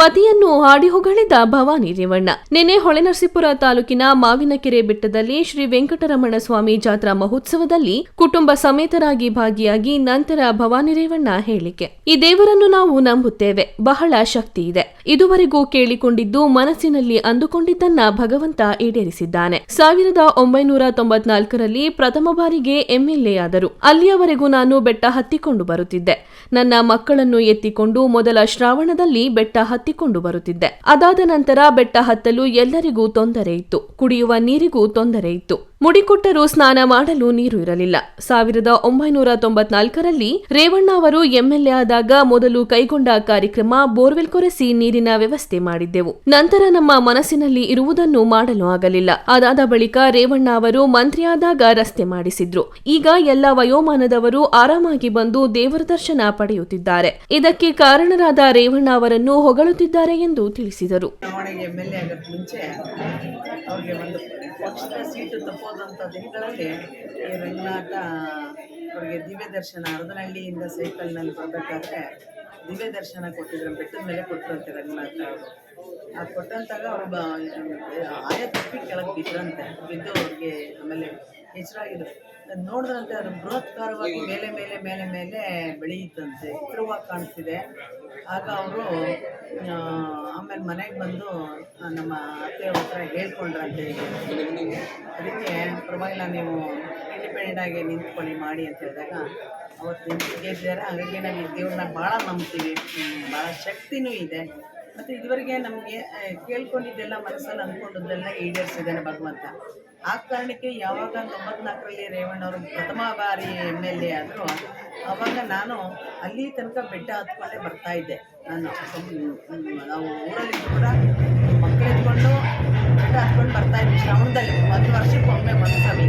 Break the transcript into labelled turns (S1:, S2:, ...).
S1: ಪತಿಯನ್ನು ಹಾಡಿ ಹೊಗಳಿದ ಭವಾನಿ ರೇವಣ್ಣ. ನಿನ್ನೆ ಹೊಳೆನರಸೀಪುರ ತಾಲೂಕಿನ ಮಾವಿನಕೆರೆ ಬೆಟ್ಟದಲ್ಲಿ ಶ್ರೀ ವೆಂಕಟರಮಣ ಸ್ವಾಮಿ ಜಾತ್ರಾ ಮಹೋತ್ಸವದಲ್ಲಿ ಕುಟುಂಬ ಸಮೇತರಾಗಿ ಭಾಗಿಯಾಗಿ ನಂತರ ಭವಾನಿ ರೇವಣ್ಣ ಹೇಳಿಕೆ. ಈ ದೇವರನ್ನು ನಾವು ನಂಬುತ್ತೇವೆ. ಬಹಳ ಶಕ್ತಿ ಇದೆ. ಇದುವರೆಗೂ ಕೇಳಿಕೊಂಡಿದ್ದು ಮನಸ್ಸಿನಲ್ಲಿ ಅಂದುಕೊಂಡಿದ್ದನ್ನ ಭಗವಂತ ಈಡೇರಿಸಿದ್ದಾನೆ. ಸಾವಿರದ ಒಂಬೈನೂರ ತೊಂಬತ್ನಾಲ್ಕರಲ್ಲಿ ಪ್ರಥಮ ಬಾರಿಗೆ ಎಂಎಲ್ಎ ಆದರು. ಅಲ್ಲಿಯವರೆಗೂ ನಾನು ಬೆಟ್ಟ ಹತ್ತಿಕೊಂಡು ಬರುತ್ತಿದ್ದೆ. ನನ್ನ ಮಕ್ಕಳನ್ನು ಎತ್ತಿಕೊಂಡು ಮೊದಲ ಶ್ರಾವಣದಲ್ಲಿ ಬೆಟ್ಟ ಹತ್ತಿಕೊಂಡು ಬರುತ್ತಿದ್ದೆ. ಅದಾದ ನಂತರ ಬೆಟ್ಟ ಹತ್ತಲು ಎಲ್ಲರಿಗೂ ತೊಂದರೆ ಇತ್ತು. ಕುಡಿಯುವ ನೀರಿಗೂ ತೊಂದರೆ ಇತ್ತು. ಮುಡಿಕೊಟ್ಟರೂ ಸ್ನಾನ ಮಾಡಲು ನೀರು ಇರಲಿಲ್ಲ. ಸಾವಿರದ ಒಂಬೈನೂರ ತೊಂಬತ್ನಾಲ್ಕರಲ್ಲಿ ರೇವಣ್ಣ ಅವರು ಎಂಎಲ್ಎ ಆದಾಗ ಮೊದಲು ಕೈಗೊಂಡ ಕಾರ್ಯಕ್ರಮ ಬೋರ್ವೆಲ್ ಕೊರೆಸಿ ನೀರಿನ ವ್ಯವಸ್ಥೆ ಮಾಡಿದ್ದೆವು. ನಂತರ ನಮ್ಮ ಮನಸ್ಸಿನಲ್ಲಿ ಇರುವುದನ್ನು ಮಾಡಲು ಆಗಲಿಲ್ಲ. ಅದಾದ ಬಳಿಕ ರೇವಣ್ಣ ಅವರು ಮಂತ್ರಿಯಾದಾಗ ರಸ್ತೆ ಮಾಡಿಸಿದ್ರು. ಈಗ ಎಲ್ಲ ವಯೋಮಾನದವರು ಆರಾಮಾಗಿ ಬಂದು ದೇವರ ದರ್ಶನ ಪಡೆಯುತ್ತಿದ್ದಾರೆ. ಇದಕ್ಕೆ ಕಾರಣರಾದ ರೇವಣ್ಣ ಅವರನ್ನು ಹೊಗಳುತ್ತಿದ್ದಾರೆ ಎಂದು ತಿಳಿಸಿದರು.
S2: ಚುನಾವಣೆಗೆ ಎಂ ಎಲ್ ಎ ಆಗೋಕ್ಕೆ ಮುಂಚೆ ಅವ್ರಿಗೆ ಒಂದು ಪಕ್ಷದ ಸೀಟು ತಪ್ಪೋದಂಥ ದಿನಗಳಲ್ಲಿ ಈ ರಂಗನಾಥ ಅವ್ರಿಗೆ ದಿವ್ಯ ದರ್ಶನ ಅರದನಹಳ್ಳಿಯಿಂದ ಸೈಕಲ್ನಲ್ಲಿ ಬರಬೇಕಾದ್ರೆ ದಿವ್ಯ ದರ್ಶನ ಕೊಟ್ಟಿದ್ರು ಬೆಟ್ಟದ ಮೇಲೆ ಕೊಟ್ಟರಂತೆ ರಂಗನಾಥ ಅವರು. ಅದು ಕೊಟ್ಟಂತಾಗ ಅವರು ಆಯ ತಪ್ಪಿ ಕೆಳಗೆ ಬಿದ್ದರಂತೆ ಬಿದ್ದು ಅವ್ರಿಗೆ ಆಮೇಲೆ ಹೆಸರಾಗಿದ್ರು ಅದು ನೋಡಿದ್ರಂತೆ ಅದು ಬೃಹತ್ಕಾರವಾಗಿ ಮೇಲೆ ಮೇಲೆ ಮೇಲೆ ಮೇಲೆ ಬೆಳೆಯುತ್ತಂತೆ. ಎತ್ತರವಾಗಿ ಕಾಣಿಸ್ತಿದೆ. ಆಗ ಅವರು ಆಮೇಲೆ ಮನೆಗೆ ಬಂದು ನಮ್ಮ ಅತ್ತೆ ಹತ್ರ ಹೇಳ್ಕೊಂಡ್ರಂತೆ. ಅದಕ್ಕೆ ಪರವಾಗಿಲ್ಲ, ನೀವು ಇಂಡಿಪೆಂಡೆಂಟ್ ಆಗಿ ನಿಂತ್ಕೊಳ್ಳಿ, ಮಾಡಿ ಅಂತ ಹೇಳಿದಾಗ ಅವತ್ತು ಗೆದ್ದಿದ್ದಾರೆ ಹಾಗಾಗಿ ನಾವು ಈ ದೇವ್ರನ್ನ ಭಾಳ ನಂಬ್ತೀವಿ. ಭಾಳ ಶಕ್ತಿನೂ ಇದೆ. ಮತ್ತು ಇದುವರೆಗೆ ನಮಗೆ ಕೇಳ್ಕೊಂಡಿದ್ದೆಲ್ಲ ಮನಸ್ಸಲ್ಲಿ ಅಂದ್ಕೊಂಡದ್ದೆಲ್ಲ ಈಡೇರಿಸಿದ್ದಾನೆ ಭಗವಂತ. ಆ ಕಾರಣಕ್ಕೆ ಯಾವಾಗ ತೊಂಬತ್ನಾಲ್ಕರಲ್ಲಿ ರೇವಣ್ಣವರು ಪ್ರಥಮ ಬಾರಿ ಎಂ ಎಲ್ ಎ ಆದರು, ಅವಾಗ ನಾನು ಅಲ್ಲಿ ತನಕ ಬೆಟ್ಟ ಹತ್ಕೊಂಡೆ ಬರ್ತಾ ಇದ್ದೆ. ನಾನು ನಾವು ಊರಲ್ಲಿ ಕೂಡ ಮಕ್ಕಳು ಎತ್ಕೊಂಡು ಬೆಟ್ಟ ಹತ್ಕೊಂಡು ಬರ್ತಾ ಇದ್ವಿ ಶ್ರವಣದಲ್ಲಿ. ಒಂದು ವರ್ಷಕ್ಕೊಮ್ಮೆ ಒಂದು ಸಲ